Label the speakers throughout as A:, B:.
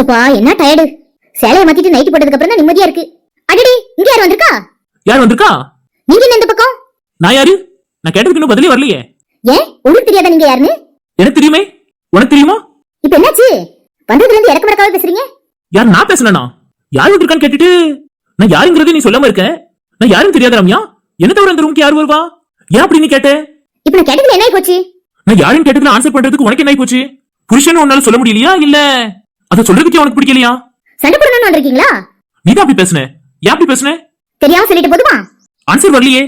A: சப்பா என்ன டயர்டு சேலையை மாத்திட்டு நைட்டு போட்டதுக்கு அப்புறம் தான் நிம்மதியா இருக்கு. அடடி இங்க யார் வந்திருக்கா?
B: யார் வந்திருக்கா?
A: நீங்க என்ன இந்த பக்கம்?
B: நான் யாரு? நான் கேட்டதுக்கு இன்னும் பதிலே வரலையே.
A: ஏன்? உங்களுக்கு தெரியாதா நீங்க யாருன்னு?
B: எனக்கு தெரியுமே. உனக்கு தெரியுமா?
A: இப்ப என்னாச்சு? வந்ததுல இருந்து இறக்க மறக்காம பேசுறீங்க?
B: யார் நான் பேசுனேனா? யார் வந்திருக்கான்னு கேட்டுட்டு நான் யாருங்கிறது நீ சொல்லாம இருக்க? நான் யாரும் தெரியாத ரம்யா? என்ன தவிர அந்த ரூமுக்கு யார் வருவா? ஏன் அப்படி நீ கேட்ட?
A: இப்ப நான் கேட்டதுல என்ன போச்சு?
B: நான் யாரும் கேட்டதுல ஆன்சர் பண்றதுக்கு உனக்கு என்ன போச்சு? புருஷன் உன்னால சொல்ல முடியலையா? இல்ல. அதை சொல்றதுக்கே உனக்கு பிடிக்கலையா?
A: சண்டை போடணும்னு வந்திருக்கீங்களா?
B: நீ தான் அப்படி பேசுன. ஏன் அப்படி பேசுன?
A: தெரியாம சொல்லிட்டு போதுமா?
B: ஆன்சர் வரலையே.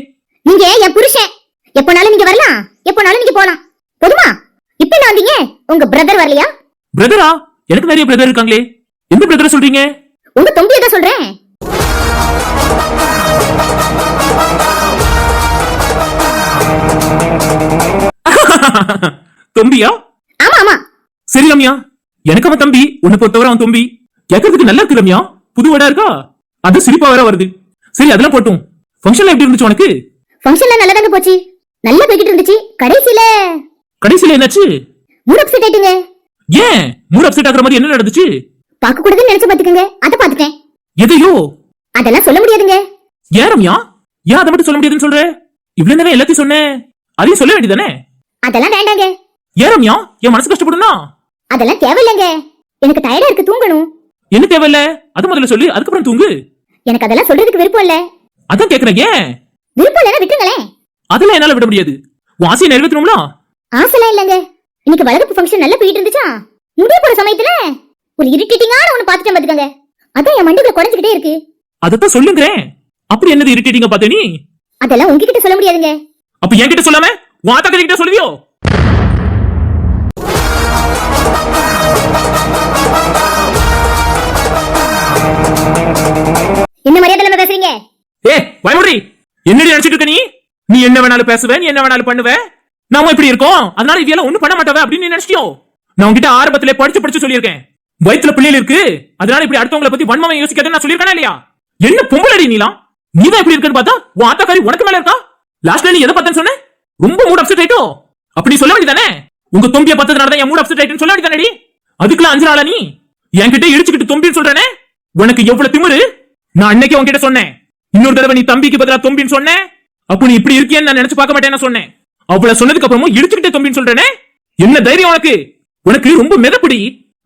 A: நீங்க என் புருஷன்? எப்பனாலும் நீங்க வரலாம். எப்பனாலும் நீங்க போலாம் போதுமா? இப்ப என்ன வந்தீங்க? உங்க பிரதர் வரலையா?
B: பிரதரா எனக்கு நிறைய பிரதர் இருக்காங்களே. எந்த பிரதரை சொல்றீங்க?
A: உங்க தொம்பியை தான் சொல்றேன்.
B: தொம்பியா?
A: ஆமா ஆமா.
B: சரி ரம்யா. எனக்கு அவன் தம்பி? உன்னை பொறுத்தவரை அவன் தம்பி. கேட்கறதுக்கு நல்லா இருக்கு ரம்யா. புது வடா இருக்கா? அது சிரிப்பா வேற வருது. சரி அதெல்லாம் போட்டும். ஃபங்க்ஷன்ல எப்படி இருந்துச்சு உனக்கு?
A: ஃபங்க்ஷன்ல நல்லதாங்க போச்சு. நல்லா போய்கிட்டு இருந்துச்சு. கடைசியில.
B: கடைசியில என்னாச்சு?
A: மூட் அப்செட் ஆயிட்டுங்க.
B: ஏன்? மூட் அப்செட் ஆகுற மாதிரி என்ன நடந்துச்சு?
A: பார்க்க கூடாதுன்னு நினைச்சு பாத்துக்கங்க அத பாத்துட்டேன்
B: எதையோ?
A: அதெல்லாம் சொல்ல முடியாதுங்க.
B: ஏன் ரம்யா? ஏன் அதை மட்டும் சொல்ல முடியாதுன்னு சொல்ற? இவ்வளவு நேரம் எல்லாத்தையும் சொன்னேன். அதையும் சொல்ல வேண்டியதானே
A: அதெல்லாம் வேண்டாங்க.
B: ஏன் ரம்யா? என் மனசு கஷ்டப்படும்னா?
A: அதெல்லாம் தேவையில்லைங்க. எனக்கு டயர்டா இருக்கு தூங்கணும்.
B: என்ன தேவையில்ல? அது முதல்ல சொல்லு அதுக்கப்புறம் தூங்கு.
A: எனக்கு அதெல்லாம் சொல்றதுக்கு விருப்பம் இல்ல.
B: அதான் கேக்குறேன் ஏன்?
A: விருப்பம் இல்லைன்னா விட்டுருங்களேன்.
B: அதெல்லாம் என்னால விட முடியாது. உன் ஆசையை நிறைவேற்றணும்ல?
A: ஆசைலாம் இல்லைங்க. இன்னைக்கு வளர்ப்பு ஃபங்க்ஷன் நல்லா போயிட்டு இருந்துச்சா? முடிய போற சமயத்துல ஒரு இரிட்டேட்டிங்கான ஒண்ணு பாத்துட்டேன் பாத்துக்கங்க. அதான் என் மண்டைக்குள்ள குறைஞ்சுக்கிட்டே இருக்கு.
B: அதத்தான் சொல்லுங்கிறேன். அப்படி என்னது இரிட்டேட்டிங்க பார்த்தே நீ?
A: அதெல்லாம் உங்ககிட்ட சொல்ல முடியாதுங்க.
B: அப்ப என்கிட்ட சொல்லாம உன் ஆத்தா கிட்ட சொல்லுவியோ?
A: என்ன
B: வேணாலும் பேசுவேன் என்ன வேணாலும் பண்ணுவேன்? நாம இப்படி இருக்கோம். அதனால இதெல்லாம் ஒண்ணும் பண்ண மாட்டவ அப்படின்னு நினைச்சியோ நான் உன்கிட்ட ஆரம்பத்திலே படிச்சு படிச்சு சொல்லியிருக்கேன். வயித்துல பிள்ளைகள் இருக்கு. அதனால இப்படி அடுத்தவங்கள பத்தி வன்மமா யோசிக்காத நான் சொல்லியிருக்கேன் இல்லையா? என்ன பொம்பளடி நீலாம் நீ தான் இப்படி இருக்குன்னு பார்த்தா உன் ஆத்தாக்காரி உனக்கு மேல இருக்கா? லாஸ்ட்ல நீ எதை பார்த்தேன்னு சொன்ன? ரொம்ப மூட் அப்செட் ஆயிட்டோ? அப்படி சொல்ல வேண்டியதானே? உங்க தொம்பிய பார்த்ததுனால தான் என் மூட் அப்செட் ஆயிட்டுன்னு சொல்ல வேண்டியதானடி? அதுக்கெல்லாம் அஞ்சு நாளா நீ? என்கிட்ட இடிச்சுக்கிட்டு தொம்பின்னு சொல்றேனே? உனக்கு எவ்வளவு திமிரு? நான் அன்னைக்கே உன்கிட்ட சொன்னேன். இன்னொரு தடவை நீ தம்பிக்கு பதிலா தொம்பின்னு சொன்னேன். அப்போ நீ இப்படி இருக்கியன்னு நான் நினைச்சு பார்க்க மாட்டேன்னு சொன்னேன். அவ்வளவு சொன்னதுக்கு அப்புறமும் இடிச்சுக்கிட்டே தம்பின்னு சொல்றேனே? என்ன தைரியம் உனக்கு? உனக்கு ரொம்ப மிதப்படி.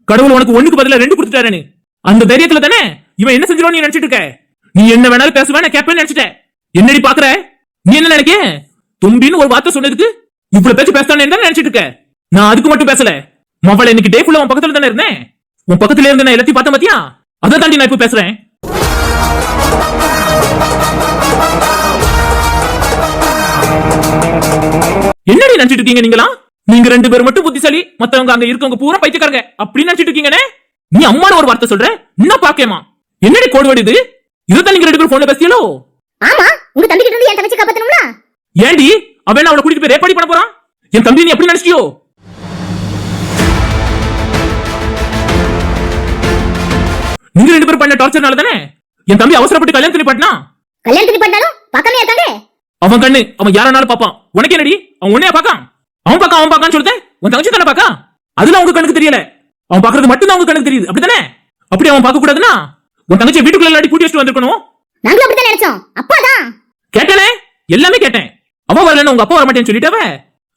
B: கடவுள் உனக்கு ஒண்ணுக்கு பதிலா ரெண்டு கொடுத்துட்டாரு அந்த தைரியத்துல தானே இவன் என்ன செஞ்சிருவான்னு நீ நினைச்சிட்டு இருக்க? நீ என்ன வேணாலும் பேசுவேன் நான் கேட்பேன்னு நினைச்சிட்ட என்னடி பாக்குற? நீ என்ன நினைக்க தும்பின்னு ஒரு வார்த்தை சொன்னதுக்கு இவ்வளவு பேச்சு பேசுறானே தான் நினைச்சிட்டு இருக்க? நான் அதுக்கு மட்டும் பேசல. மவளை இன்னைக்கு டே ஃபுல்லா உன் பக்கத்துல தானே இருந்தேன்? உன் பக்கத்துல இருந்து நான் எல்லாத்தையும் பார்த்தேன் மாத்தியா அதை தாண்டி நான் இப்ப பேசுறேன். என்னடி நினைச்சிட்டு இருக்கீங்க நீங்களா? நீங்க ரெண்டு பேரும் மட்டும் புத்திசாலி மத்தவங்க அங்க இருக்கவங்க பூரா பைத்தியக்காரங்க. அப்படின்னு நினைச்சிட்டு இருக்கீங்கனே? நீ அம்மான ஒரு வார்த்தை சொல்ற? என்ன பாக்கேமா என்னடி கோடு வடிது இதுதான் நீங்க ரெண்டு பேரும் போன்ல பேசியலோ?
A: ஆமா உங்க தம்பி கிட்ட இருந்து என் தங்கச்சி காப்பாத்தணும்ல?
B: ஏண்டி அவன் அவளை கூட்டிட்டு போய் ரேப்பாடி பண்ண போறான்? என் தம்பி நீ எப்படி நினைச்சியோ நீங்க ரெண்டு பேரும் பண்ண டார்ச்சர்னால தானே என் தம்பி அவசரப்பட்டு கல்யாணம் பண்ணா
A: கல்யாணத்துக்கு பண்ணாலும் பார்க்காம இருக்காங்க?
B: அவன் கண்ணு அவன் யாரானாலும் பாப்பான் உனக்கு என்னடி? அவன் உன்னைய பாக்கான் அவன் பாக்க அவன் பாக்கான்னு சொல்லிட்டேன் உன் தங்கச்சி தானே பாக்கா அதுல உங்க கண்ணுக்கு தெரியல. அவன் பாக்குறது மட்டும் தான் உங்க கண்ணுக்கு தெரியுது. அப்படிதானே அப்படி அவன் பார்க்க கூடாதுன்னா உன் தங்கச்சி வீட்டுக்குள்ள இல்லாட்டி கூட்டி வச்சுட்டு வந்திருக்கணும்.
A: நாங்களும் அப்படித்தான் நினைச்சோம். அப்பாதான்.
B: கேட்டனே? எல்லாமே கேட்டேன். அவ வரலன்னு உங்க அப்பா வரமாட்டேன்னு சொல்லிட்டவ?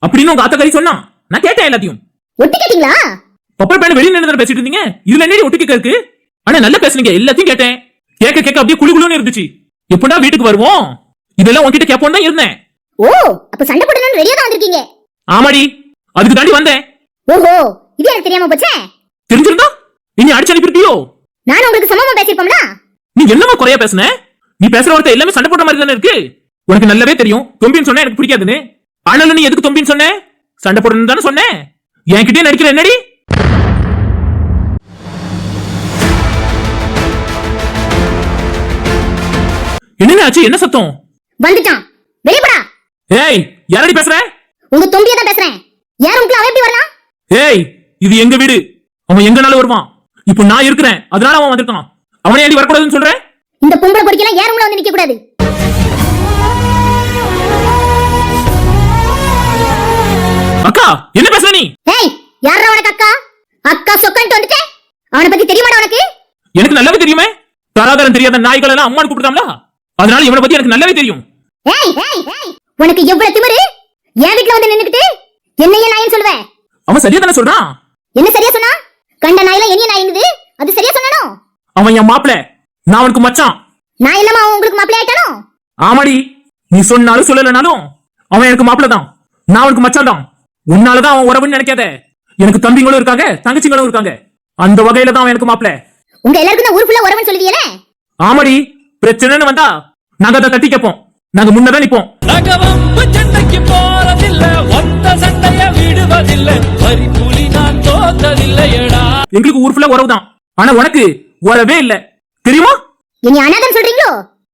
B: அப்படின்னு உங்க ஆத்தக்காரி சொன்னான். நான் கேட்டேன் எல்லாத்தையும்.
A: ஒட்டி கேட்டீங்களா?
B: பப்பர் பையன் வெளியில நின்று பேசிட்டு இருந்தீங்க? இதுல என்னடி ஒட்டு கேட்க இருக்கு? ஆனா நல்லா பேசுனீங்க. எல்லாத்தையும் கேட்டேன். கேட்க கேட்க அப்படியே குளு குளுன்னு இருந்துச்சு. எப்படா வீட்டுக்கு வருவோம்? இதெல்லாம் உன்கிட்ட கேட்போம் தான் இருந்தேன்.
A: ஓ அப்ப சண்டை போடணும்னு ரெடியா தான் வந்திருக்கீங்க.
B: ஆமாடி அதுக்கு தாண்டி வந்தேன்.
A: ஓஹோ இது எனக்கு தெரியாம போச்சே?
B: தெரிஞ்சிருந்தா? இனி அடிச்சு அனுப்பிருப்பியோ
A: நான் உங்களுக்கு சமமா பேசிருப்போம்ல
B: நீ என்னமா குறையா பேசுன? நீ பேசுற வார்த்தை எல்லாமே சண்டை போட்ட மாதிரி தானே இருக்கு? உனக்கு நல்லாவே தெரியும். தொம்பின்னு சொன்னா எனக்கு பிடிக்காதுன்னு. ஆனாலும் நீ எதுக்கு தொம்பின்னு சொன்ன? சண்டை போடணும்னு தானே சொன்னேன் என்கிட்டயே நடிக்கிற என்னடி? என்னங்க ஆச்சு? என்ன சத்தம்?
A: வந்துட்டான். வெளிய போடா.
B: ஏய் யாரடி பேசுற?
A: உங்க தொம்பியை தான் பேசுறேன். யார் உங்களுக்கு அவன் எப்படி வரலாம்
B: ஏய் இது எங்க வீடு? அவன் எங்கனாலும் வருவான். இப்போ நான் இருக்கிறேன். அதனால அவன் வந்திருக்கான். அவனே ஏடி வரக்கூடாதுன்னு சொல்றேன்
A: இந்த பொம்பளை பொடிக்கெல்லாம் யாரும் வந்து நிக்க கூடாது?
B: அக்கா என்ன பேசுற நீ?
A: ஏய் யாரா உனக்கு அக்கா? அக்கா சொக்கன்ட்டு வந்துட்டேன். அவனை பத்தி தெரியுமாடா உனக்கு?
B: எனக்கு நல்லாவே தெரியுமே. தராதரம் தெரியாத நாய்கள் எல்லாம் அம்மான்னு கூப்பிடுதாம்ல அதனால இவனை பத்தி எனக்கு நல்லாவே தெரியும்.
A: உனக்கு எவ்வளவு திமிரு? என் வீட்ல வந்து நின்னுக்கிட்டு என்னைய நாயின்னு சொல்லுவ?
B: அவன் சரியா தானே சொல்றான்?
A: என்ன சரியா சொன்னா? கண்ட நாயில என்னைய நாயுங்குது அது சரியா சொன்னானோ?
B: அவன் என் மாப்பிள. நான் அவனுக்கு மச்சான்.
A: நான் இல்லாம அவன் உங்களுக்கு மாப்பிள்ளை ஆயிட்டானோ?
B: ஆமாடி. நீ சொன்னாலும் சொல்லலனாலும் அவன் எனக்கு மாப்பிள தான் நான் அவனுக்கு மச்சான் தான் உன்னாலதான் அவன் உறவுன்னு நினைக்காத. எனக்கு தம்பிங்களும் இருக்காங்க தங்கச்சிங்களும் இருக்காங்க. அந்த வகையில தான் அவன் எனக்கு மாப்பிள.
A: உங்க எல்லாருக்கும் தான் ஊர் ஃபுல்லா உறவுன்னு சொல்லுவீங்களே
B: ஆமாடி. பிரச்சனைன்னு வந்தா நாங்க அதை தட்டி கேட்போம் நாங்க முன்னதான் நிப்போம்.
C: நகவம்பு சண்டைக்கு போறதில்ல ஒத்த சண்டைய விடுவதில்லை. வரி புலி நான் தோத்ததில்லையடா
B: எங்களுக்கு ஊர் ஃபுல்லா உறவு தான் ஆனா உனக்கு உறவே இல்ல. தெரியுமா?
A: இனி அனாதன் சொல்றீங்களோ?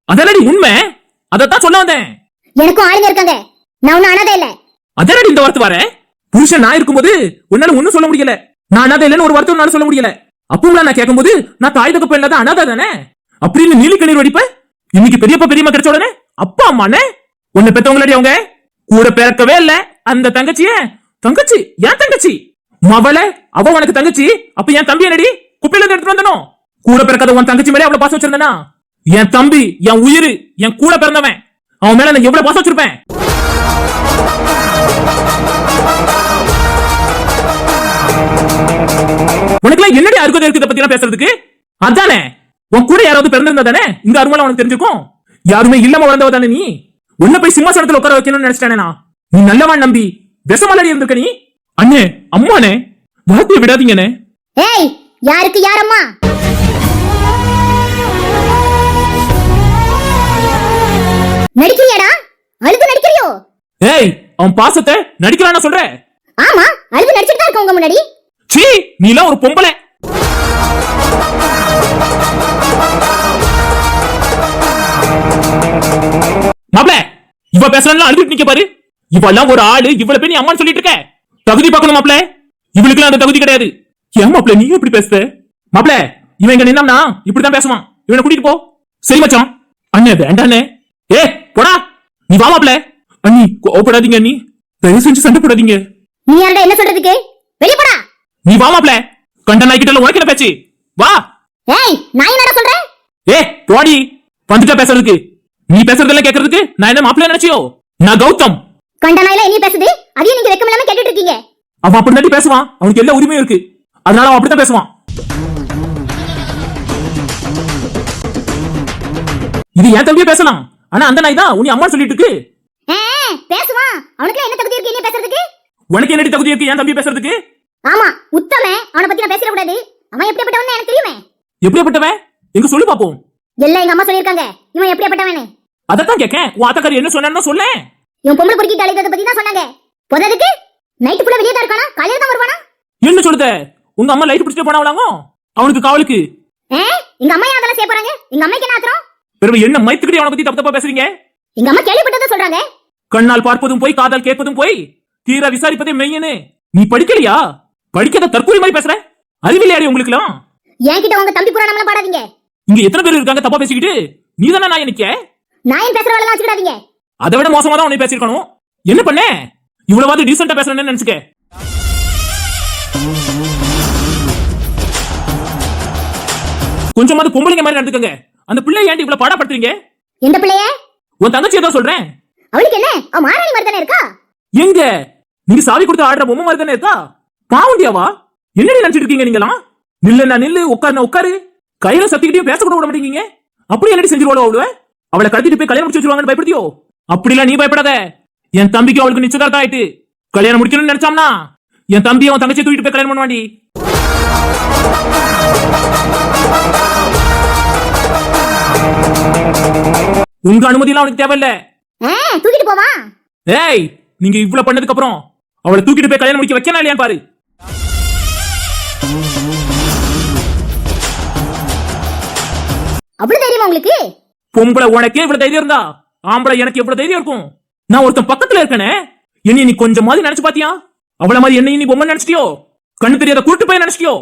B: அதனடி உண்மை? அதைத்தான் சொல்ல வந்தேன்.
A: எனக்கும் ஆளுங்க இருக்காங்க. நான் ஒன்னும் அனாதை இல்ல.
B: அதனடி இந்த வார்த்தை வர? புருஷன் நான் இருக்கும்போது உன்னால ஒண்ணும் சொல்ல முடியல. நான் அனாதை இல்லைன்னு ஒரு வார்த்தை உன்னால சொல்ல முடியல. அப்பவும் நான் கேட்கும்போது நான் தாய் தகப்ப இல்லாத அனாதை தானே? அப்படின்னு நீலி கண்ணீர் வடிப்ப? இன்னைக்கு பெரியப்பா பெரியம்மா கிடைச்ச உடனே? அப்பா அம்மானே? உன்னை பெத்தவங்களடி அவங்க? கூட பிறக்கவே இல்ல. அந்த தங்கச்சிய? தங்கச்சி. ஏன் தங்கச்சி? மவள அவ உனக்கு தங்கச்சி. அப்ப என் தம்பி என்னடி? குப்பையில இருந்து எடுத்துட்டு வந்தனும் கூட பிறக்காத உன் தங்கச்சி மேலே அவ்வளவு பாசம் வச்சிருந்தனா? என் தம்பி என் உயிர் என் கூட பிறந்தவன். அவன் மேல நான் எவ்வளவு பாசம் வச்சிருப்பேன்? உனக்குலாம் என்னடி அருகதை இருக்குது பத்தி பேசுறதுக்கு? அதானே? உன் கூட யாராவது பிறந்திருந்தா தானே? இந்த அருமலை உனக்கு தெரிஞ்சிருக்கும்? யாருமே இல்லாம வளர்ந்தவ தானே நீ? உன்னை போய் சிம்மாசனத்துல உட்கார வைக்கணும்னு நினைச்சிட்டானே நான். நீ நல்லவன் நம்பி விஷமலடி இருந்திருக்க நீ. அண்ணே அம்மானே வார்த்தையை விடாதீங்கண்ணே.
A: ஏய் யாருக்கு யாரம்மா? நடிக்கிறியாடா? அழுது நடிக்கிறியோ?
B: ஏய் அவன் பாசத்தை நடிக்கிறான்னு சொல்ற
A: ஆமா அழுது நடிச்சிட்டு தான் இருக்க உங்க முன்னாடி.
B: சீ நீ எல்லாம் ஒரு பொம்பளை. மாப்ள இவ பேசுறான்னு அழுதுட்டு நிக்க பாரு. இவெல்லாம் ஒரு ஆளு இவ்வளவு பேர் நீ அம்மான்னு சொல்லிட்டு இருக்க. தகுதி பார்க்கணும் மாப்ள இவளுக்குலாம் அந்த தகுதி கிடையாது. ஏன் மாப்ள நீ எப்படி பேசுற? மாப்ள இவன் இங்க நின்னாம்னா இப்படிதான் பேசுவான். இவனை கூட்டிட்டு போ. சரி மச்சான். அண்ணே வேண்டாண்ணே ஏ போடா. நீ வா மாப்ள அண்ணி கோவப்படாதீங்க அண்ணி. தயவு செஞ்சு சண்டை போடாதீங்க.
A: நீ யாரடா என்ன சொல்றதுக்கு? வெளிய போடா.
B: நீ வா மாப்ள கண்ட உனக்கு என்ன பேச்சு. வா.
A: ஏய் நான் என்னடா சொல்றேன்?
B: ஏ போடி. வந்துட்டா பேசுறதுக்கு. நீ பேசுறதெல்லாம் கேக்குறதுக்கு நான் என்ன மாப்பிள்ள நினைச்சியோ? நான் கௌதம்.
A: கண்ட நாயில என்ன பேசுது? அதையும் நீங்க வெக்கம் இல்லாம கேட்டுட்டு இருக்கீங்க.
B: அவன் அப்படி தாண்டி பேசுவான். அவனுக்கு எல்லா உரிமையும் இருக்கு. அதனால அவன் அப்படித்தான் பேசுவான். இது என் தம்பியே பேசலாம். ஆனா அந்த நாய் தான் உன்னை அம்மா சொல்லிட்டு இருக்கு.
A: பேசுவான். அவனுக்கு என்ன தகுதி இருக்கு என்ன பேசுறதுக்கு?
B: உனக்கு என்னடி தகுதி இருக்கு என் தம்பி பேசுறதுக்கு?
A: ஆமா உத்தமே. அவனை பத்தி நான் பேசிட கூடாது அவன் எப்படிப்பட்டவன் எனக்கு தெரியுமே.
B: எப்படியாப்பட்டவன்? எங்க சொல்லு பாப்போம்.
A: எல்லாம் எங்க அம்மா சொல்லியிருக்காங்க. இவன் எப்படிப்பட்டவனே
B: அதத்தான் கேட்கேன் உன் அத்தக்காரி என்ன சொன்னான்னு சொல்ல
A: இவன் பொம்பளை பொறுக்கிட்டு அழைக்கிறத பத்தி தான் சொன்னாங்க. பொததுக்கு நைட்டு ஃபுல்லா வெளியே தான் இருக்கானா? காலையில தான் வருவானா?
B: என்ன சொல்லுத? உங்க அம்மா லைட் பிடிச்சிட்டு போனவளாங்க? அவனுக்கு காவலுக்கு.
A: ஏ எங்க அம்மா ஏன் அதெல்லாம் செய்ய போறாங்க? எங்க அம்மைக்கு என்ன ஆத்திரம்?
B: பிறகு என்ன மைத்துக்கிட்டே அவனை பத்தி தப்பு தப்பா பேசுறீங்க?
A: எங்க அம்மா கேள்விப்பட்டதை சொல்றாங்க.
B: கண்ணால் பார்ப்பதும் போய் காதால் கேட்பதும் போய் தீர விசாரிப்பதே மெய்யனு. நீ படிக்கலையா? படிக்காத தற்கொலை மாதிரி பேசுற? அறிவில்லையாடி உங்களுக்குலாம்
A: என்கிட்ட உங்க தம்பி புராணம்லாம் பாடாதீங்க.
B: இங்க எத்தனை பேர் இருக்காங்க தப்பா பேசிக்கிட்டு? நீ தானே நான் நிக்க
A: நான் பேசுறவளெல்லாம் வச்சுக்கிடாதீங்க.
B: அதை விட மோசமா தான் உன்னை பேசிருக்கணும் என்ன பண்ண? இவ்வளவாது டீசெண்டா பேசுறேன்னு நினைச்சுக்க? கொஞ்சமாவது பொம்பளைங்க மாதிரி நடந்துக்கங்க. அந்த பிள்ளை ஏன்டி இவ்வளவு பாடப்படுத்துறீங்க?
A: எந்த பிள்ளைய?
B: உன் தங்கச்சி ஏதோ சொல்றேன்.
A: அவளுக்கு என்ன? அவ மாராணி மாதிரி தானே இருக்கா?
B: எங்க? நீங்க சாவி கொடுத்து ஆடுற பொம்மை மாதிரி தானே இருக்கா? பாவண்டியாவா? என்னடி நினைச்சிட்டு இருக்கீங்க நீங்களாம் நில்லுன்னா நில்லு உட்காருனா உட்காரு. கையில சத்திக்கிட்டையும் பேச கூட விட மாட்டேங்கீங்க அப்படி என்னடி செஞ்சிருவாளோ அவளுவ? அவளை கடத்திட்டு போய் கல்யாணம் முடிச்சு வச்சிருவாங்கன்னு பயப்படுத்தியோ? அப்படிலாம் நீ பயப்படாத. என் தம்பிக்கு அவளுக்கு நிச்சயதார்த்தம் ஆயிட்டு கல்யாணம் முடிக்கணும்னு நினைச்சாம்னா என் தம்பி அவன் தங்கச்சியை தூக்கிட்டு போய் கல்யாணம் பண்ணுவாண்டி. உங்க அனுமதி எல்லாம் அவனுக்கு தேவையில்ல.
A: தூக்கிட்டு போவா?
B: ஏய் நீங்க இவ்வளவு பண்ணதுக்கு அப்புறம் அவளை தூக்கிட்டு போய் கல்யாணம் முடிக்க வைக்கணும் இல்லையான்னு பாரு.
A: அவ்வளவு தைரியமா உங்களுக்கு?
B: பொம்பளை உனக்கே இவ்வளவு தைரியம் இருந்தா? ஆம்பளை எனக்கு எவ்வளவு தைரியம் இருக்கும். நான் ஒருத்தன் பக்கத்துல இருக்கனே. என்னை நீ கொஞ்சம் மாதிரி நினைச்சு பாத்தியா? அவள மாதிரி என்னை நீ பொம்மை நினைச்சிட்டியோ? கண்ணு தெரியாத குருட்டு பையன் நினைச்சிட்டியோ?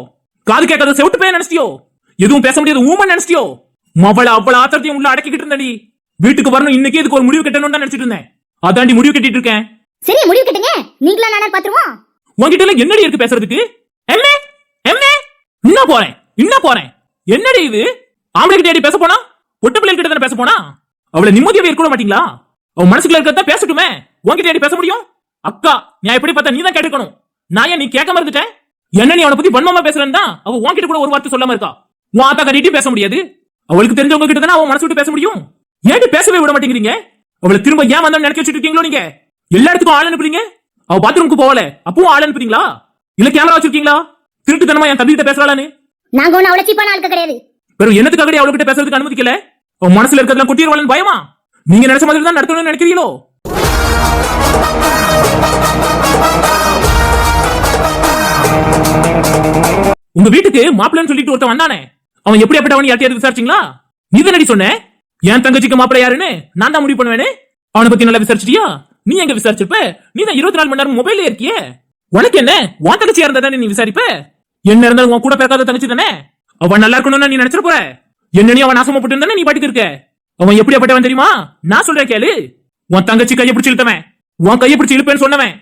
B: காது கேட்காத செவிட்டு பையன் நினைச்சிட்டியோ? எதுவும் பேச முடியாத ஊமன் நினைச்சிட்டியோ? மவள அவ்வளவு ஆத்திரத்தையும் உள்ள அடக்கிக்கிட்டு இருந்தடி வீட்டுக்கு வரணும் இன்னைக்கு இதுக்கு ஒரு முடிவு கட்டணும்னு தான் நினைச்சிட்டு இருந்தேன். அதாண்டி முடிவு கட்டிட்டு இருக்கேன்.
A: சரி முடிவு கட்டுங்க. நீங்களா நானே பாத்துருவோம்.
B: உன்கிட்ட எல்லாம் என்னடி இருக்கு பேசுறதுக்கு? என்ன? என்ன? என்ன போறேன். இன்னும் போறேன். என்னடி இது? ஆம்பளை கிட்ட பேச போனா? பொட்டு பிள்ளை கிட்ட தானே பேச போனா? அவளை நிம்மதியாவே இருக்க மாட்டீங்களா? அவன் மனசுக்குள்ள இருக்கிறத பேசட்டுமே. உன்கிட்ட பேச முடியும்? அக்கா நான் எப்படி பார்த்தா நீ தான் கேட்டுக்கணும். நான் ஏன் நீ கேட்காம இருந்துட்டேன்? என்ன நீ அவனை பத்தி வன்மமா பேசுறேன்னு தான் அவ உன்கிட்ட கூட ஒரு வார்த்தை சொல்லாம இருக்கா? உன் ஆத்தா கட்டிட்டு பேச முடியாது. அவளுக்கு தெரிஞ்சவங்க கிட்ட தானே அவன் மனசு விட்டு பேச முடியும்? ஏன்டி பேசவே விட மாட்டேங்கிறீங்க? அவளை திரும்ப ஏன் வந்தா நினைக்க வச்சுட்டு இருக்கீங்களோ நீங்க? எல்லா இடத்துக்கும் ஆள் அனுப்புறீங்க? அவ பாத்ரூமுக்கு போகல. அப்பவும் ஆள் அனுப்புறீங்களா? இல்ல கேமரா வச்சிருக்கீங்களா? திருட்டுத்தனமா என் தம்பி கிட்ட பேசலான்னு
A: நாங்க ஒண்ணு அவ்வளவு சீப்பான ஆளுக்க கிடையாது.
B: வெறும் என்னத்துக்காக அவள்கிட்ட பேசுறதுக்கு அனுமதிக்கல? உன் மனசுல இருக்கிறதெல்லாம் கொட்டிடுவாளன்னு பயமா? நீங்க நினைச்ச மாதிரி தான் நடத்தணும்னு நினைக்கிறீங்களோ? உங்க வீட்டுக்கு மாப்பிள்ளைன்னு சொல்லிட்டு ஒருத்தன் வந்தானே. அவன் எப்படி எப்படிவன் யார்ட்டையாவது விசாரிச்சீங்களா? நீ தானடி சொன்ன? என் தங்கச்சிக்கு மாப்பிள்ளை யாருன்னு நான் தான் முடிவு பண்ணுவேனே. அவனை பத்தி நல்லா விசாரிச்சிட்டியா? நீ எங்க விசாரிச்சிருப்ப? நீ தான் இருபத்தி நாலு மணி நேரம் மொபைல்ல இருக்கியே. உனக்கு என்ன? உன் தங்கச்சியா இருந்தா தானே நீ விசாரிப்ப? என்ன இருந்தாலும் உன் கூட பிறக்காத தங்கச்சி தானே? அவன் நல்லா இருக்கணும்னு நீ நினைச்சிருப்ப போற என்ன நீ அவன் நாசமா போட்டு இருந்தானே நீ பாட்டுக்கு இருக்க? அவன் எப்படியாப்பட்டவன் தெரியுமா? நான் சொல்றேன் கேளு. உன் தங்கச்சி கையை பிடிச்சி இழுத்தவன். உன் கையை பிடிச்சி இழுப்பேன்னு சொன்னவன்.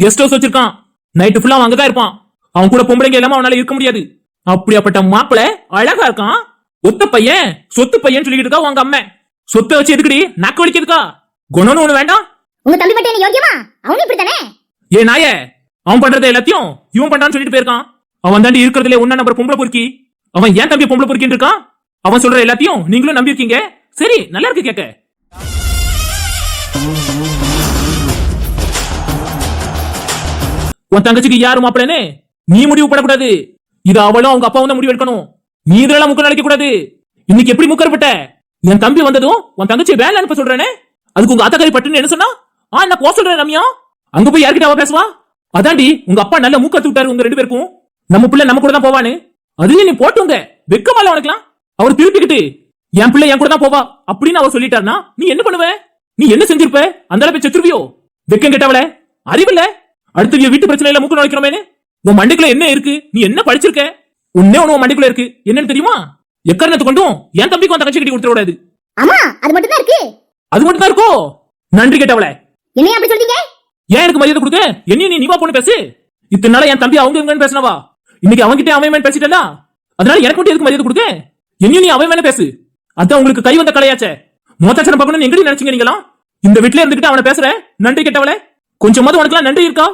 B: கெஸ்ட் ஹவுஸ் வச்சிருக்கான். நைட்டு ஃபுல்லா அவன் அங்கதான் இருப்பான். அவன் கூட பொம்பளைங்க இல்லாம அவனால இருக்க முடியாது. அப்படியாப்பட்ட மாப்பிள அழகா இருக்கான். ஒத்த பையன் சொத்து பையன் சொல்லிக்கிட்டு இருக்கா உங்க அம்மா. சொத்தை வச்சு எதுக்குடி? நாக்கு வலிக்கிறதுக்கா? குணம்னு ஒண்ணு வேண்டாம்.
A: உங்க தம்பி பட்டி என்ன யோகியமா அவனும் இப்படித்தானே?
B: ஏ நாயே அவன் பண்றத எல்லாத்தையும் இவன் பண்றான்னு சொல்லிட்டு போயிருக்கான். அவன் தாண்டி இருக்கிறதுல ஒன்னா நம்பர் பொம்பளை பொறுக்கி. அவன் ஏன் தம்பி பொம்பளை பொறுக்கின்னு இருக்கான்? அவன் சொல்ற எல்லாத்தையும் நீங்களும் நம்பியிருக்கீங்க? சரி நல்லா இருக்கு கேட்க உன் தங்கச்சிக்கு யாரு மாப்பிளனே நீ முடிவு படக்கூடாது இது அவளும் அவங்க அப்பாவும் தான் முடிவு எடுக்கணும். நீ இதெல்லாம் முக்கம் நினைக்க கூடாது. இன்னைக்கு எப்படி முக்கரப்பட்ட என் தம்பி வந்ததும் உன் தங்கச்சி வேலை அனுப்ப சொல்றேனே. அதுக்கு உங்க அத்தக்காரி பட்டுன்னு என்ன சொன்னா? ஆ நான் போக சொல்றேன் ரம்யா? அங்க போய் யார்கிட்ட அவ பேசுவா? அதாண்டி உங்க அப்பா நல்ல மூக்கத்து விட்டாரு உங்க ரெண்டு பேருக்கும். நம்ம பிள்ளை நம்ம கூட தான் போவானு அதுலயும் நீ போட்டுங்க. வெக்கமால உனக்குலாம் அவர் திருப்பிக்கிட்டு என் பிள்ளை என் கூட தான் போவா அப்படின்னு அவர் சொல்லிட்டாருன்னா நீ என்ன பண்ணுவ? நீ என்ன செஞ்சிருப்ப? அந்த அளவு செத்துருவியோ? வெக்கம் கெட்டவள? அறிவில்ல? அடுத்து வீட்டு பிரச்சனையில மூக்கு நுழைக்கிறோமேனு உன் மண்டைக்குள்ள என்ன இருக்கு? நீ என்ன படிச்சிருக்க? உன்னே உன் மண்டைக்குள்ள இருக்கு. என்னன்னு தெரியுமா? எக்காரணத்தை கொண்டும் என் தம்பிக்கு உன் தங்கச்சி கட்டி கொடுத்துட கூடாது
A: ஆமா அது மட்டும் தான் இருக்கு.
B: அது மட்டும் தான் இருக்கோ? நன்றி கேட்டவள.
A: என்னைய அப்படி சொல்றீங்க?
B: ஏன் எனக்கு மரியாதை கொடுக்க? என்னையும் நீ நீவா பொண்ணு பேசு. இத்தனை நாளா என் தம்பி அவங்க இவங்கன்னு பேசினவா? இன்னைக்கு அவன்கிட்ட அவன் மேன் பேசிட்டல அதனால எனக்கு மட்டும் எதுக்கு மரியாதை கொடுக்க? என்னையும் நீ அவன் மேல பேசு. அதான் உங்களுக்கு கை வந்த கலையாச்சே. மோத்தாச்சனை பார்க்கணும்னு எங்கடி நினைச்சீங்க நீங்களாம்? இந்த வீட்ல இருந்துகிட்டு அவனை பேசுற? நன்றி கேட்டவளே. கொஞ்சமாவது உனக்குலாம் நன்றி இருக்கா?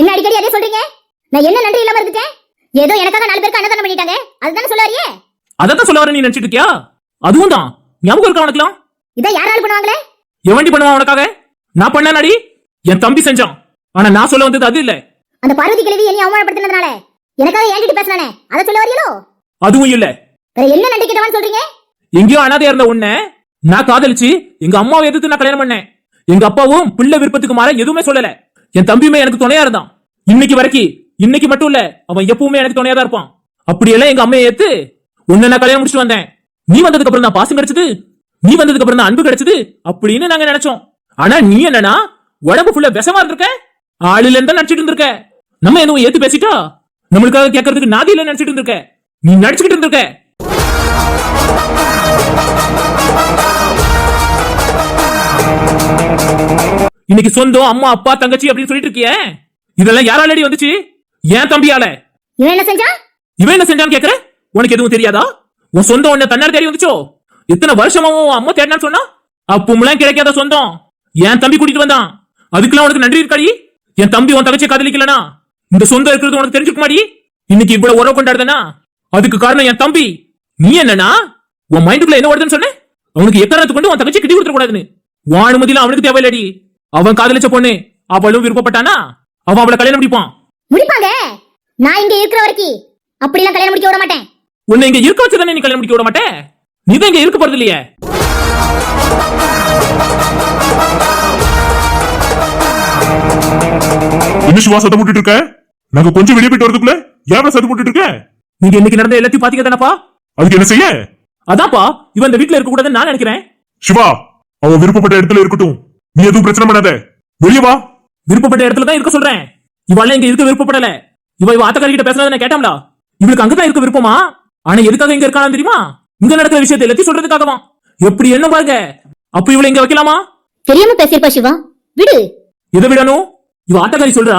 A: என்ன அடிக்கடி அதே சொல்றீங்க? நான் என்ன நன்றி இல்லாம இருந்துட்டேன்? ஏதோ எனக்காக நாலு பேருக்கு அன்னதானம் பண்ணிட்டாங்க. அதுதானே சொல்ல வரியே
B: அதான் சொல்ல வர நீ நினைச்சிட்டு இருக்கியா? அதுவும் தான் ஞாபகம் இருக்கா உனக்குலாம்
A: இதான் யாராலும் பண்ணுவாங்களே?
B: எவண்டி பண்ணுவான் உனக்காக? நான் பண்ணாடி என் தம்பி செஞ்சான். ஆனா நான் சொல்ல வந்தது அது இல்ல.
A: அந்த பார்வதி கிழவி என்னை அவமானப்படுத்தினதுனால. எனக்காக ஏங்கிட்டு பேசினானே அதை சொல்ல வரீங்களோ
B: அதுவும் இல்ல.
A: வேற என்ன நன்றி கிட்டவான்னு சொல்றீங்க?
B: எங்கேயோ அனாதையா இருந்த உன்ன நான் காதலிச்சு எங்க அம்மாவை எதிர்த்து நான் கல்யாணம் பண்ணேன். எங்க அப்பாவும் பிள்ளை விருப்பத்துக்கு மாற எதுவுமே சொல்லல. என் தம்பியுமே எனக்கு துணையா இருந்தான். இன்னைக்கு வரைக்கும் இன்னைக்கு மட்டும் இல்ல அவன் எப்பவுமே எனக்கு துணையா தான் இருப்பான். அப்படியெல்லாம் எங்க அம்மையை ஏத்து உன்னை நான் கல்யாணம் முடிச்சுட்டு வந்தேன். நீ வந்ததுக்கு அப்புறம் தான் பாசம் கிடைச்சது? நீ வந்ததுக்கு அப்புறம் தான் அன்பு கிடைச்சது? அப்படின்னு நாங்க நினைச்சோம். ஆனா நீ என்னன்னா உடம்பு ஃபுல்லா விஷமா இருந்திருக்க? ஆளில இருந்தா நடிச்சிட்டு இருந்திருக்க. நம்ம எதுவும் ஏத்து பேசிட்டா? நம்மளுக்காக கேட்கறதுக்கு நாதி இல்ல நினைச்சிட்டு இருந்திருக்க. நீ நடிச்சுக்கிட்டு இருந்திருக்க. இன்னைக்கு சொந்தம் அம்மா அப்பா தங்கச்சி அப்படின்னு சொல்லிட்டு இருக்கியே? இதெல்லாம் யாராலடி வந்துச்சு? ஏன் தம்பியால?
A: இவன் என்ன செஞ்சா?
B: இவன் என்ன செஞ்சான்னு கேக்குற? உனக்கு எதுவும் தெரியாதா? உன் சொந்தம் உன்னை தன்னார் தேடி வந்துச்சோ? இத்தனை வருஷமாவும் உன் அம்மா தேடினான்னு சொன்னா? அப்பமெல்லாம் கிடைக்காத சொந்தம். என் தம்பி கூட்டிட்டு வந்தான்? அதுக்கெல்லாம் உனக்கு நன்றி இருக்காடி? என் தம்பி உன் தங்கச்சியை காதலிக்கலனா? இந்த சொந்தம் இருக்கிறது உனக்கு தெரிஞ்சுக்க மாடி இன்னைக்கு இவ்வளவு உறவு கொண்டாடுதனா? அதுக்கு காரணம் என் தம்பி. நீ என்னன்னா உன் மைண்டுக்குள்ள என்ன ஓடுதுன்னு சொன்ன? அவனுக்கு எக்காரணத்தை கொண்டு உன் தங்கச்சி கிட்டி கொடுத்துட கூடாதுன்னு உன் அனுமதியில அவனுக்கு தேவையில்லடி. அவன் காதலிச்ச பொண்ணு அவளும் விருப்பப்பட்டானா? அவன் அவளை கல்யாணம் முடிப்பான்.
A: முடிப்பாங்க. நான் இங்க இருக்கிற வரைக்கும் அப்படிலாம் கல்யாணம் முடிக்க விட மாட்டேன்.
B: உன்னை இங்க இருக்க வச்சுதானே நீ கல்யாணம் முடிக்க விட மாட்டே? நீ தான் இங்க இருக்க போறது இல்லையே.
D: என்ன சிவா சத்தம் போட்டுட்டு இருக்க? நாங்க கொஞ்சம் வெளியே போயிட்டு வரதுக்குள்ள ஏன் சத்தம் போட்டுட்டு இருக்க?
B: நீங்க இன்னைக்கு நடந்த எல்லாத்தையும் பாத்தீங்க தானப்பா?
D: அதுக்கு என்ன செய்ய?
B: அதான்ப்பா இவன் இந்த வீட்ல இருக்க கூடாதுன்னு நான் நினைக்கிறேன்.
D: சிவா அவன் விருப்பப்பட்ட இடத்துல இருக்கட்டும். நீ எதுவும் பிரச்சனை பண்ணாத. வெளியே வா.
B: விருப்பப்பட்ட இடத்துல தான் இருக்க சொல்றேன். இவள இங்க இருக்க விருப்பப்படல. இவ இவ ஆத்தக்காரி கிட்ட பேசுறத நான் கேட்டாம்ல இவளுக்கு அங்கதான் இருக்க விருப்பமா? ஆனா எதுக்காக இங்க இருக்கானா தெரியுமா? இங்க நடக்கிற விஷயத்தை எல்லாத்தையும் சொல்றதுக்காகவா? எப்படி என்ன பாருங்க? அப்ப இவளை இங்க வைக்கலாமா?
A: தெரியாம பேசியிருப்பா சிவா. விடு.
B: எதை விடணும்? இவ ஆட்டக்காரி சொல்றா?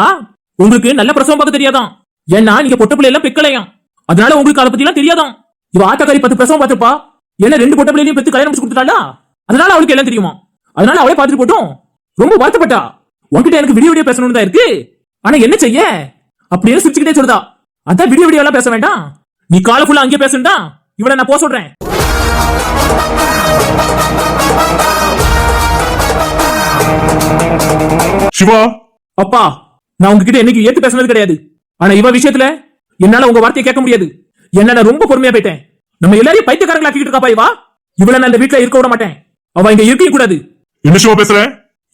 B: உங்களுக்கு நல்ல பிரசவம் பார்க்க தெரியாதாம் ஏன்னா நீங்க பொட்ட பிள்ளை எல்லாம் பெக்கலையாம் அதனால உங்களுக்கு அதை பத்தி எல்லாம் தெரியாதாம் இவ ஆட்டக்காரி பத்து பிரசவம் பார்த்திருப்பா. ஏன்னா ரெண்டு பொட்ட பிள்ளையும் பெத்து கல்யாணம் முடிச்சு கொடுத்துட்டாளா? அதனால அவளுக்கு எல்லாம் தெரியுமா? அதனால அவளே பார்த்துட்டு போட்டும். ரொம்ப வருத்தப்பட்டா. உன்கிட்ட எனக்கு விடிய விடிய பேசணும்னு தான் இருக்கு. ஆனா என்ன செய்ய? அப்படியே சிரிச்சுக்கிட்டே சொல்றதா அதான் விடிய விடிய எல்லாம் பேச வேண்டாம். நீ காலை ஃபுல்லா அங்கேயே பேசுண்டா இவளை நான் போக சொல்றேன்.
D: சிவா?
B: அப்பா. நான் உங்ககிட்ட என்னைக்கு ஏத்து பேசுனது கிடையாது. ஆனா இவ விஷயத்துல என்னால உங்க வார்த்தையை கேட்க முடியாது. என்ன நான் ரொம்ப பொறுமையா போயிட்டேன் நம்ம எல்லாரையும் பைத்தியக்காரங்களா ஆக்கிட்டு இருக்கா இவா இவள நான் இந்த வீட்ல இருக்க விட மாட்டேன். அவ இங்க இருக்கவே கூடாது.
D: என்ன சிவா பேசுற?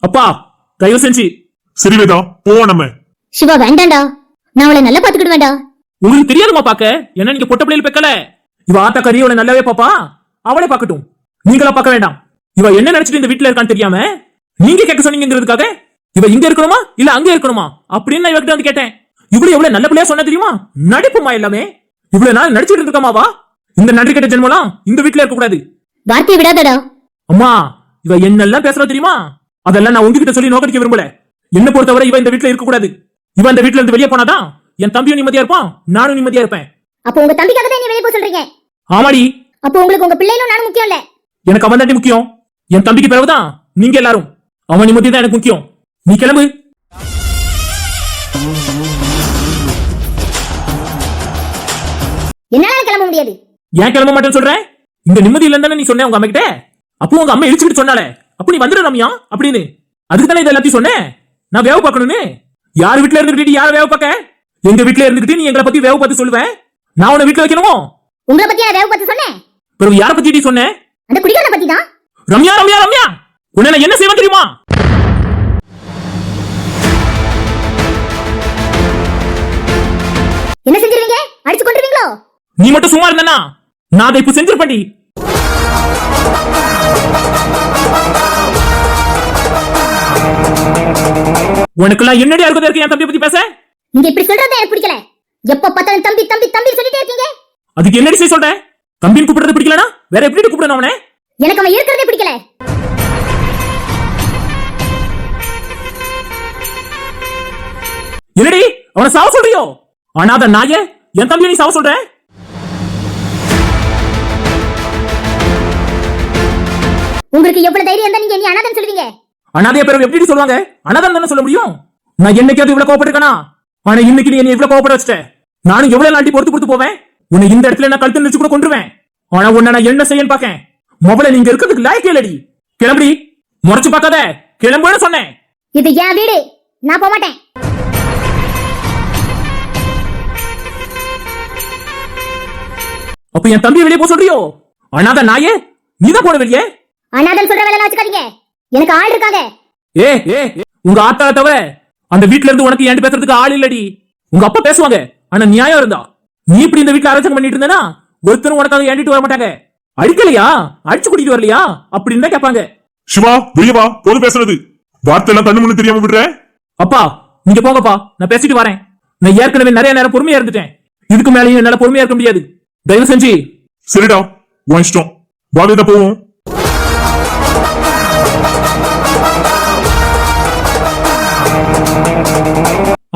B: அப்பா தயவு செஞ்சு.
D: சரி வேதா போவோம் நம்ம.
A: சிவா வேண்டாம்டா. நான் அவளை நல்லா பாத்துக்கிடுவேன்டா
B: உங்களுக்கு தெரியாதுமா பாக்க? என்ன நீங்க பொட்ட பிள்ளைகள் பெக்கல? இவ ஆத்தா கறி அவளை நல்லாவே பாப்பா? அவளே பார்க்கட்டும். நீங்களா பார்க்க வேண்டாம். இவ என்ன நினைச்சிட்டு இந்த வீட்ல இருக்கான்னு தெரியாம? நீங்க கேட்க சொன்னீங்கிறதுக்காக இவ இங்க இருக்கணுமா? இல்ல அங்க இருக்கணுமா? அப்படின்னு நான் இவகிட்ட வந்து கேட்டேன். இவ்வளவு எவ்வளவு நல்ல பிள்ளையா சொன்ன தெரியுமா? நடிப்புமா எல்லாமே? இவ்வளவு நாள் நடிச்சிட்டு இருக்கமாவா இந்த நன்றி கெட்ட ஜென்மலாம் இந்த வீட்ல இருக்க கூடாது.
A: வார்த்தையை விடாதடா.
B: அம்மா இவ என்னெல்லாம் பேசுறா தெரியுமா? அதெல்லாம் நான் உங்ககிட்ட சொல்லி நோக்கடிக்க விரும்பல. என்ன பொறுத்தவரை இவ இந்த வீட்ல இருக்க கூடாது. இவ இந்த வீட்ல இருந்து வெளியே போனாதான் என் தம்பியும் நிம்மதியா இருப்பான்? நானும் நிம்மதியா இருப்பேன்.
A: அப்போ உங்க தம்பிக்காக தான் நீ வெளியே போக சொல்றீங்க?
B: ஆமாடி.
A: அப்போ உங்களுக்கு உங்க பிள்ளைகளும் நானும் முக்கியம் இல்ல?
B: எனக்கு அவன் தாண்டி முக்கியம். என் தம்பிக்கு பிறகுதான் நீங்க எல்லாரும். அவன் நிம்மதி தான் எனக்கு முக்கியம். நீ கிளம்பு.
A: என்னால கிளம்ப முடியாது.
B: ஏன் கிளம்ப மாட்டேன்னு சொல்றேன் இங்க நிம்மதி இல்லைன்னு தானே நீ சொன்ன உங்க அம்மா கிட்ட அப்போ உங்க அம்மா இழிச்சுக்கிட்டு சொன்னாலே அப்ப நீ வந்துடு ரம்யா அப்படின்னு. அதுக்கு தானே இது எல்லாத்தையும் சொன்னேன் நான் வேவு பார்க்கணும்னு. யார் வீட்ல இருந்துகிட்டு யார வேவு பார்க்க? எங்க வீட்ல இருந்துகிட்டு நீ எங்களை பத்தி வேவு பார்த்து சொல்லுவேன் நான் உன்னை வீட்ல வைக்கணுமோ?
A: உங்களை பத்தி நான் வேவு பார்த்து சொன்னேன்.
B: பிறகு யார பத்தி சொன்னேன்
A: அந்த குடிகாரனை பத்தி தான்
B: ரம்யா ரம்யா ரம்யா! உன்னை என்ன செய்வேன் தெரியுமா?
A: என்ன செஞ்சிருவீங்க? அடிச்சு கொண்டுருவீங்களோ
B: நீ மட்டும் சும்மா இருந்தனா நான் அதை இப்ப செஞ்சிருப்பேன்டி. உனக்கெல்லாம் என்னடி அருகதை இருக்கு என் தம்பியை பத்தி பேச?
A: நீங்க இப்படி சொல்றது எனக்கு பிடிக்கல. எப்ப பார்த்தாலும் தம்பி தம்பி தம்பி சொல்லிட்டே இருக்கீங்க.
B: அதுக்கு என்னடி செய்ய சொல்றேன் தம்பின்னு கூப்பிடுறது பிடிக்கலனா? வேற எப்படி கூப்பிடணும் அவனை?
A: எனக்கு அவன் இருக்கிறதே பிடிக்கல.
B: என்னடி? அவனை சாவ சொல்றியோ? அனாத நாய என் தம்பியை நீ சாவ சொல்ற?
A: உங்களுக்கு எவ்வளவு தைரியம் இருந்தா நீங்க என்ன அனாதன் சொல்லுவீங்க?
B: அனாதைய பிறகு எப்படி சொல்லுவாங்க? அனாதான் தானே சொல்ல முடியும்? நான் என்னைக்காவது இவ்வளவு கோவப்பட்டிருக்கனா? ஆனா இன்னைக்கு நீ என்ன இவ்வளவு கோவப்பட வச்சிட்ட. நானும் எவ்வளவு நாட்டி பொறுத்து பொறுத்து போவேன்? உன்னை இந்த இடத்துல நான் கழுத்து நிச்சு கூட கொண்டுருவேன் ஆனா உன்னை நான் என்ன செய்யன்னு பாக்கேன் மொபைல நீங்க இருக்கிறதுக்கு லாய்க்கே இல்லடி. கிளம்படி. முறைச்சு பார்க்காத. கிளம்புன்னு சொன்னேன்.
A: இது என் வீடு. நான் போக மாட்டேன்.
B: அப்ப என் தம்பியை வெளியே போக சொல்றியோ? அனாத நாயே நீதான் போன வெளியே?
A: அனாதன் சொல்ற வேலை வச்சுக்காதீங்க. எனக்கு ஆள் இருக்காங்க.
B: ஏ ஏ ஏ, உங்க ஆத்தால தவிர அந்த வீட்ல இருந்து உனக்கு ஏன்ட்டு பேசுறதுக்கு ஆள் இல்லடி. உங்க அப்பா பேசுவாங்க ஆனா நியாயம் இருந்தா. நீ இப்படி இந்த வீட்ல அரசாங்கம் பண்ணிட்டு இருந்தேனா ஒருத்தரும் உனக்காக ஏண்டிட்டு வர மாட்டாங்க. அடிக்கலையா? அடிச்சு கூட்டிட்டு வரலையா? அப்படின்னு தான் கேட்பாங்க.
D: சிவா வெளியே வா போது பேசுறது. வார்த்தை எல்லாம் கண்ணு முன்னு தெரியாம விடுற?
B: அப்பா நீங்க போங்கப்பா நான் பேசிட்டு வரேன். நான் ஏற்கனவே நிறைய நேரம் பொறுமையா இருந்துட்டேன். இதுக்கு மேலேயும் என்னால பொறுமையா இருக்க முடியாது. தயவு செஞ்சு.
D: சரிடா உன் இஷ்டம். வா வேதா போவோம்.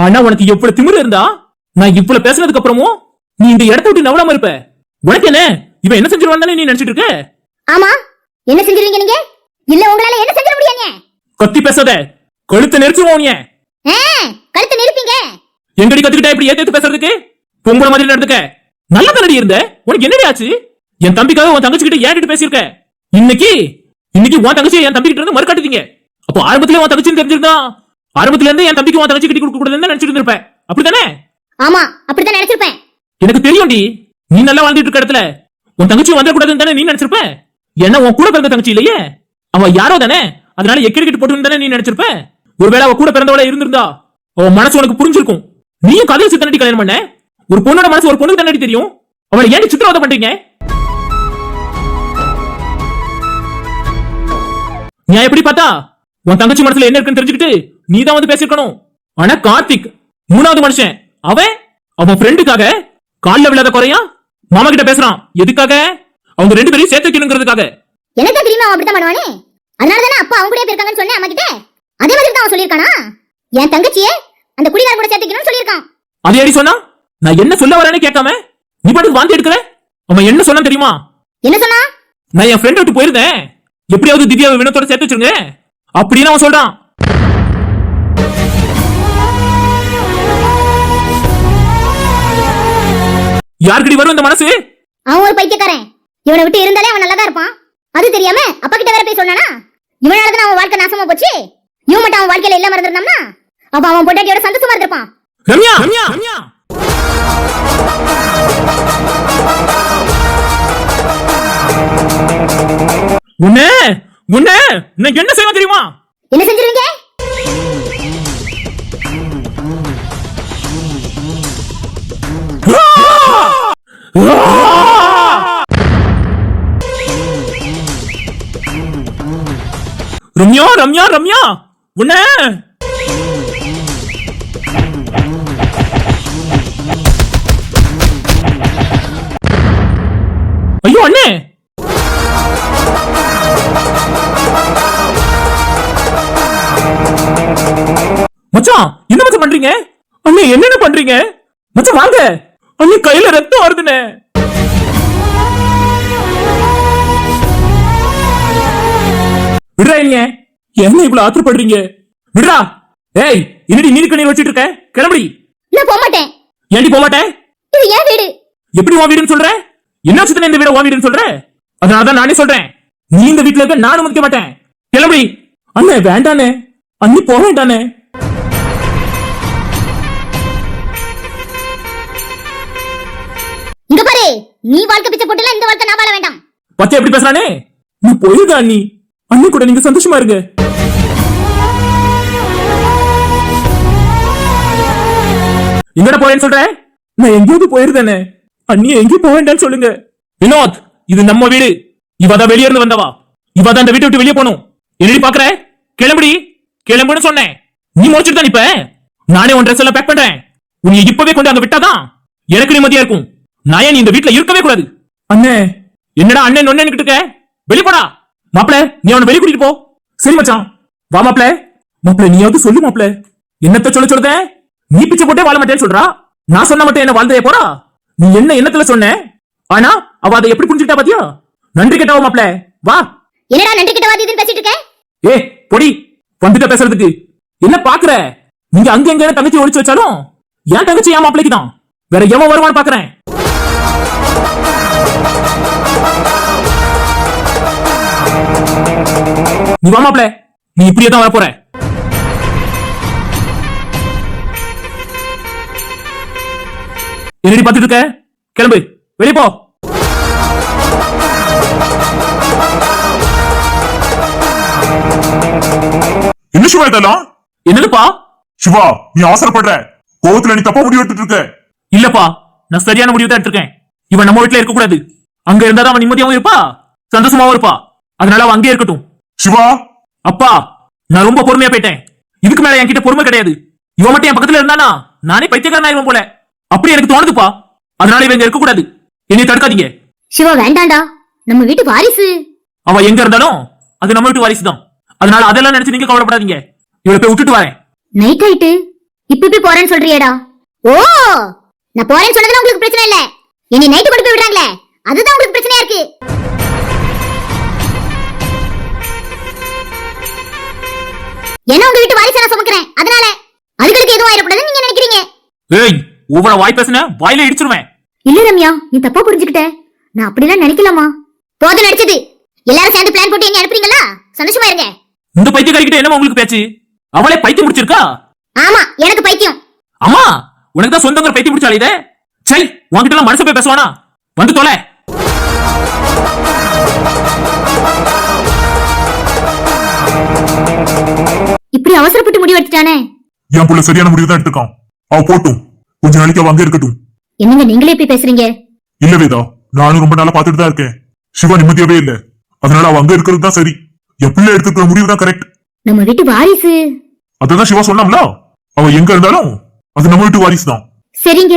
B: ஆனா உனக்கு எவ்வளவு திமிரு இருந்தா? நான் இவ்வளவு பேசுனதுக்கு அப்புறமும் நீ இந்த இடத்த விட்டு நவலாம இருப்ப. உனக்கு என்ன? இவன் என்ன செஞ்சிருவான்னு நீ நினைச்சிட்டு இருக்க?
A: ஆமா. என்ன செஞ்சிருவீங்க நீங்க? இல்ல உங்களால என்ன செஞ்சிட முடியாங்க
B: கத்தி பேசாத. கழுத்தை நெரிச்சிருவோம் நீ
A: கழுத்தை நிறுப்பீங்க
B: எங்கடி கத்துக்கிட்ட இப்படி ஏத்து பேசுறதுக்கு? பொம்பளை மாதிரி நடந்துக்க. நல்ல தனடி இருந்த? உனக்கு என்னடி ஆச்சு? என் தம்பிக்காக உன் தங்கச்சி கிட்ட ஏன்ட்டு பேசியிருக்க? இன்னைக்கு இன்னைக்கு உன் தங்கச்சி என் தம்பி கிட்ட இருந்து மறுக்காட்டுதீங்க. அப்போ ஆரம்பத்திலே உன் தங்கச்சி தெரிஞ்சிருந்தா ஆரம்பத்துல இருந்து என் தம்பிக்கு உன் தங்கச்சி கட்டி கொடுக்க கூடாதுன்னு நினைச்சிட்டு இருந்திருப்ப அப்படித்தானே?
A: ஆமா அப்படித்தான் நினைச்சிருப்பேன்.
B: எனக்கு தெரியும்டி நீ நல்லா வாழ்ந்துட்டு இருக்க இடத்துல. உன் தங்கச்சி வந்துடக்கூடாதுன்னு தானே நீ நினைச்சிருப்ப? ஏன்னா உன் கூட பிறந்த தங்கச்சி இல்லையே? அவ யாரோ தானே? அதனால எக்கடி கிட்ட போட்டு தானே நீ நினைச்சிருப்ப? ஒருவேளை அவ கூட பிறந்தவள இருந்திருந்தா அவன் மனசு உனக்கு புரிஞ்சிருக்கும். நீயும் கதையை சித்தனடி கல்யாணம் பண்ண? ஒரு பொண்ணோட மனசு ஒரு பொண்ணுக்கு தானடி தெரியும்? அவளை ஏன் சித்திரவதை பண்றீங்க? நான் எப்படி பார்த்தா? உன் தங்கச்சி மனசுல என்ன இருக்குன்னு தெரிஞ்சுக்கிட்டு நீ தான் வந்து பேசிருக்கணும் ஆனா கார்த்திக் மூணாவது மனுஷன். அவன் அவன் ஃப்ரெண்டுக்காக கால்ல விழாத குறையா மாமா கிட்ட பேசுறான். எதுக்காக? அவங்க ரெண்டு பேரையும் சேர்த்து வைக்கணுங்கிறதுக்காக.
A: எனக்கு தெரியுமா அவன் அப்படித்தான் பண்ணுவானே? அதனால தானே அப்பா அவங்க கூட போயிருக்காங்கன்னு சொன்னேன் அம்மா கிட்ட? அதே மாதிரி தான் அவன் சொல்லியிருக்கானா? என் தங்கச்சிய அந்த குடிகார கூட சேர்த்துக்கணும்னு சொல்லியிருக்கான்.
B: அது ஏடி சொன்னா? நான் என்ன சொல்ல வரேன்னு கேட்காம நீ பாட்டுக்கு வாந்தி எடுக்கிற? அவன் என்ன சொன்னான் தெரியுமா?
A: என்ன சொன்னா?
B: நான் என் ஃப்ரெண்ட் விட்டு போயிருந்தேன். எப்படியாவது திவ்யாவை வினத்தோட சேர்த்து வச்சிருங்க. அப்படின்னு அவன் சொல்றான். யாருக்கடி வரும் இந்த மனசு?
A: அவன் ஒரு பைத்தியக்காரன். இவனை விட்டு இருந்தாலே அவன் நல்லா தான் இருப்பான். அது தெரியாம அப்பா கிட்ட வேற போய் சொன்னானா? இவனால தான் அவன் வாழ்க்கை நாசமா போச்சு. இவன் மட்டும் அவன் வாழ்க்கையில இல்லாம இருந்திருந்தான்னா? அப்ப அவன் பொட்டாட்டியோட சந்தோஷமா இருந்திருப்பான்.
B: ரம்யா! ரம்யா! ரம்யா! என்ன செய்வேன் தெரியுமா?
A: என்ன செஞ்சிருவீங்க?
B: ரம்யா ரம்யா ரம்யா உன்ன ஐயோ அண்ணே! மச்சான் என்ன மச்சான் பண்றீங்க? அண்ணே என்னென்ன பண்றீங்க? மச்சான் வாங்க. அண்ணே கையில ரத்தம் வருதுண்ணே. விடுறா நீங்க என்ன இவ்வளவு ஆத்திரப்படுறீங்க? விடுறா. ஏய் என்னடி நீர் கண்ணீர் வச்சிட்டு இருக்க? கிளம்படி.
A: நான் போக மாட்டேன்
B: ஏன்டி போக மாட்டேன்
A: இது ஏன் வீடு.
B: எப்படி உன் வீடுன்னு சொல்ற? என்ன சித்தன இந்த வீட உன் வீடுன்னு சொல்ற? அதனாலதான் நானே சொல்றேன். நீ இந்த வீட்டுல இருக்க நானும் மதிக்க மாட்டேன். கிளம்படி. அண்ணே வேண்டானே அண்ணி போக வேண்டானே
A: இங்க பாரு. நீ வாழ்க்கை பிச்சை போட்டுலாம் இந்த வாழ்க்கை நான் வாழ வேண்டாம்.
B: பச்சை எப்படி பேசுறானே? நான் போயிருக்கா அண்ணி. அண்ணி கூட நீங்க சந்தோஷமா இருங்க. எங்கட போறேன்னு சொல்ற? நான் எங்கேயாவது போயிருந்தேனே. அண்ணிய எங்கேயும் போக வேண்டாம்னு சொல்லுங்க. வினோத் இது நம்ம வீடு. இவதான் வெளியே இருந்து வந்தவா. இவதான் இந்த வீட்டை விட்டு வெளியே போகணும். என்னடி பாக்குற? கிளம்புடி. கிளம்புன்னு சொன்னேன். நீ முடிச்சுட்டு தான் இப்ப நானே உன் ட்ரெஸ் எல்லாம் பேக் பண்றேன். உன்னை இப்பவே கொண்டு அங்க விட்டாதான் எனக்கு நிம்மதியா இருக்கும். நான் ஏன் நீ இந்த வீட்டுல இருக்கவே கூடாது? அண்ணே. என்னடா அண்ணன் நொண்ணு இருக்க? வெளிய போடா. மாப்பிள நீ அவனை வெளிய கூட்டிட்டு போ. சரி மச்சான். வா மாப்பிள. மாப்பிள நீயாவது சொல்லு மாப்பிள. என்னத்த சொல்ல சொல்றத நீ பிச்சை போட்டே வாழ மாட்டேன்னு சொல்றா. நான் சொன்ன மட்டும் என்ன வாழ்ந்தே போறா? நீ என்ன எண்ணத்துல சொன்ன? ஆனா அவ அதை எப்படி புரிஞ்சுக்கிட்டா பாத்தியா? நன்றி கேட்டவா மாப்பிள? வா.
A: என்னடா நன்றி கிட்ட வாதி பேசிட்டு இருக்க?
B: ஏ பொடி வந்துட்ட பேசுறதுக்கு. என்ன பாக்குற? நீங்க அங்க எங்க தங்கச்சி ஒளிச்சு வச்சாலும் என் தங்கச்சி என் மாப்பிளைக்கு தான். வேற எவன் வருவான்னு பாக்குறேன். நீ வா மாப்பிள. நீ இப்படியே தான் வரப்போற. என்னடி பார்த்துட்டு இருக்க? கிளம்பு. வெளிய போ.
D: என்ன சிவா இதெல்லாம்
B: என்னதுப்பா?
D: சிவா நீ அவசரப்படுற. கோவத்துல நீ தப்பா முடிவு எடுத்துட்டு இருக்க.
B: இல்லப்பா நான் சரியான முடிவு தான் எடுத்திருக்கேன். இவன் நம்ம வீட்டுல இருக்க கூடாது அங்க இருந்தாதான் அவன் நிம்மதியாவும் இருப்பா சந்தோஷமாவும் இருப்பா. அதனால அவன் அங்கே இருக்கட்டும்.
D: சிவா!
B: அப்பா நான் ரொம்ப பொறுமையா போயிட்டேன். இதுக்கு மேல என்கிட்ட பொறுமை கிடையாது. இவன் மட்டும் என் பக்கத்துல இருந்தானா? நானே பைத்தியக்காரன் ஆயிடுவேன் போல. அப்படி எனக்கு தோணுதுப்பா. அதனால இவன் இங்க இருக்க கூடாது என்னை தடுக்காதீங்க.
A: சிவா வேண்டாம்டா நம்ம வீட்டு வாரிசு.
B: அவ எங்க இருந்தாலும் அது நம்ம வீட்டு வாரிசு தான் அதனால அதெல்லாம் நினைச்சு நீங்க கவலைப்படாதீங்க. இவளை போய் விட்டுட்டு வரேன்.
A: நைட் ஆயிட்டு. இப்ப போய் போறேன்னு சொல்றியேடா. ஓ நான் போறேன்னு சொன்னதுல உங்களுக்கு பிரச்சனை இல்ல. இனி நைட்டு கொண்டு போய் விடுறாங்களே. அதுதான் உங்களுக்கு பிரச்சனையா இருக்கு. என்ன உங்க வீட்டு வாரிசை நான் சுமக்கிறேன்? அதனால அதுகளுக்கு எதுவும் ஆயிடக்கூடாதுன்னு நீங்க நினைக்கிறீங்க.
B: ஏய் ஒவ்வொரு வாய் பேசுன வாயில இடிச்சிருவேன்.
A: இல்ல ரம்யா நீ தப்பா புரிஞ்சுக்கிட்ட. நான் அப்படிலாம் நினைக்கலாமா? போதும் நடிச்சது. எல்லாரும் சேர்ந்து பிளான் போட்டு எங்க அனுப்புறீங்களா? சந்தோஷமா இருங்க.
B: இந்த பைத்தியக்காரிக்கிட்ட என்ன உங்களுக்கு பேச்சு? அவளே பைத்தியம் முடிச்சிருக்கா
A: ஆமா எனக்கு பைத்தியம்.
B: அம்மா உனக்கு தான் சொந்தங்கிற பைத்தியம் முடிச்சாலே இதை? சரி உன்கிட்ட எல்லாம் மனசு போய் பேசுவானா? வந்து தொலை.
A: இப்படி அவசரப்பட்டு முடிவு எடுத்துட்டானே
D: என் புள்ள சரியான முடிவு தான் எடுத்திருக்கான். அவ போட்டும். கொஞ்ச நாளைக்கு அவ அங்க இருக்கட்டும்.
A: என்னங்க நீங்களே இப்படி பேசுறீங்க?
D: இல்ல வேதா நானும் ரொம்ப நாளா பாத்துட்டு தான் இருக்கேன். சிவா நிம்மதியாவே இல்ல. அதனால அவ அங்க இருக்கிறது தான் சரி. என் பிள்ளை எடுத்துக்கிற முடிவு தான் கரெக்ட்
A: நம்ம வீட்டு வாரிசு.
D: அததான் சிவா சொன்னாம்ல அவ எங்க இருந்தாலும் அது நம்ம வீட்டு வாரிசு தான்.
A: சரிங்க.